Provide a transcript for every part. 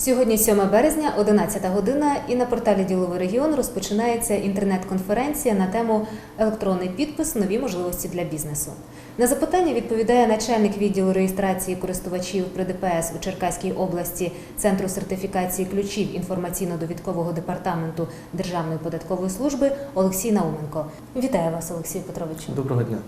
Сьогодні 7 березня, 11 година, і на порталі Діловий регіон розпочинається інтернет-конференція на тему електронний підпис нові можливості для бізнесу. На запитання відповідає начальник відділу реєстрації користувачів при ДПС у Черкаській області Центру сертифікації ключів інформаційно-довідкового департаменту Державної податкової служби Олексій Науменко. Вітаю вас, Олексій Петровичу. Доброго дня.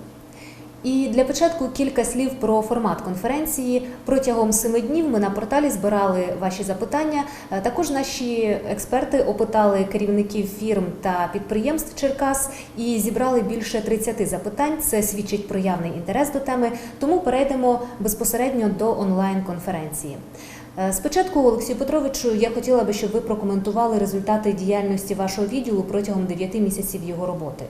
І для початку кілька слів про формат конференції. Протягом семи днів ми на порталі збирали ваші запитання. Е, Також наші експерти опитали керівників фірм та підприємств Черкас і зібрали більше 30 запитань. Це свідчить про явний інтерес до теми. Тому перейдемо безпосередньо до онлайн-конференції. Е, Спочатку, Олексію Петровичу, я хотіла би, щоб ви прокоментували результати діяльності вашого відділу протягом 9 місяців його роботи.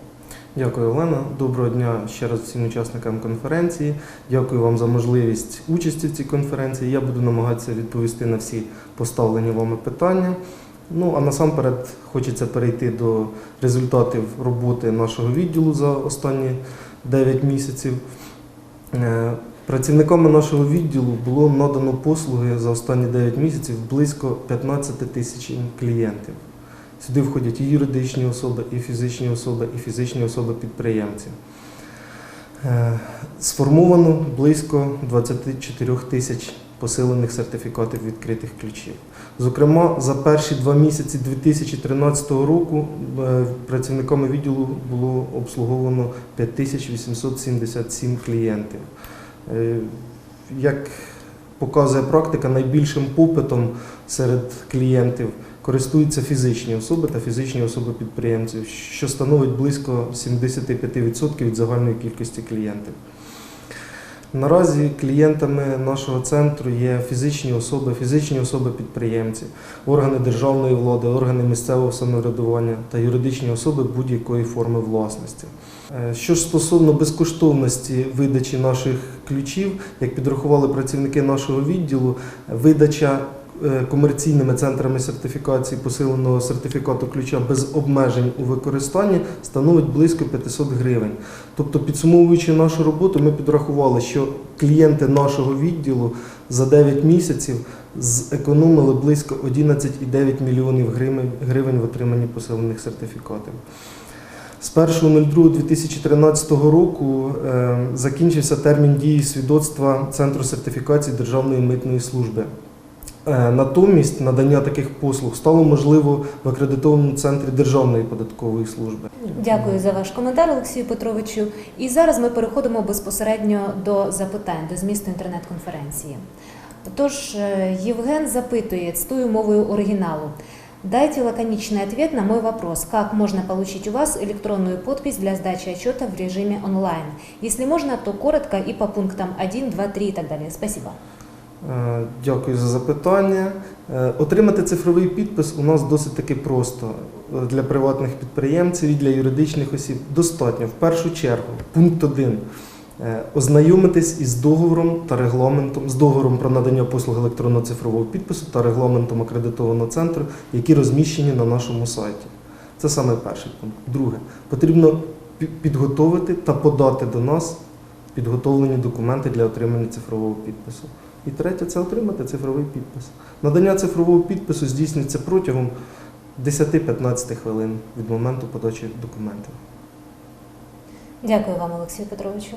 Дякую, Олена. Доброго дня ще раз всім учасникам конференції. Дякую вам за можливість участі в цій конференції. Я буду намагатися відповісти на всі поставлені вами питання. Ну а насамперед хочеться перейти до результатів роботи нашого відділу за останні 9 місяців. Е, Працівниками нашого відділу було надано послуги за останні 9 місяців близько 15 тисяч клієнтів. Сюди входять і юридичні особи, і фізичні особи, і фізичні особи-підприємці. Е, Сформовано близько 24 тисяч посилених сертифікатів відкритих ключів. Зокрема, за перші два місяці 2013 року е, працівниками відділу було обслуговано 5877 клієнтів. Е, Як показує практика, найбільшим попитом серед клієнтів користуються фізичні особи та фізичні особи-підприємці, що становить близько 75% від загальної кількості клієнтів. Наразі клієнтами нашого центру є фізичні особи, фізичні особи-підприємці, органи державної влади, органи місцевого самоврядування та юридичні особи будь-якої форми власності. Е, Що ж стосовно безкоштовності видачі наших ключів, як підрахували працівники нашого відділу, видача комерційними центрами сертифікації посиленого сертифікату ключа без обмежень у використанні становить близько 500 гривень. Тобто, підсумовуючи нашу роботу, ми підрахували, що клієнти нашого відділу за 9 місяців зекономили близько 11,9 мільйонів гривень, гривень в отриманні посилених сертифікатів. З 1.02.2013 року е, закінчився термін дії свідоцтва Центру сертифікації Державної митної служби. Е, Натомість надання таких послуг стало можливо в акредитованому центрі Державної податкової служби. Дякую за ваш коментар, Олексію Петровичу. І зараз ми переходимо безпосередньо до запитань, до змісту інтернет-конференції. Тож е, Євген запитує, цитую мовою оригіналу. Дайте лаконичный ответ на мой вопрос, как можно получить у вас электронную подпись для сдачи отчета в режиме онлайн. Если можно, то коротко и по пунктам 1, 2, 3 и так далее. Спасибо. Е, Дякую за запитання. Е, Отримати цифровий підпис у нас досить таки просто Е, для приватних підприємців і для юридичних осіб. Достатньо в першу чергу, пункт 1. Ознайомитись із договором та регламентом з договором про надання послуг електронного цифрового підпису та регламентом акредитованого центру, які розміщені на нашому сайті. Це саме перший пункт. Друге, потрібно пі- підготовити та подати до нас підготовлені документи для отримання цифрового підпису. І третє це отримати цифровий підпис. Надання цифрового підпису здійснюється протягом 10-15 хвилин від моменту подачі документів. Дякую вам, Олексію Петровичу.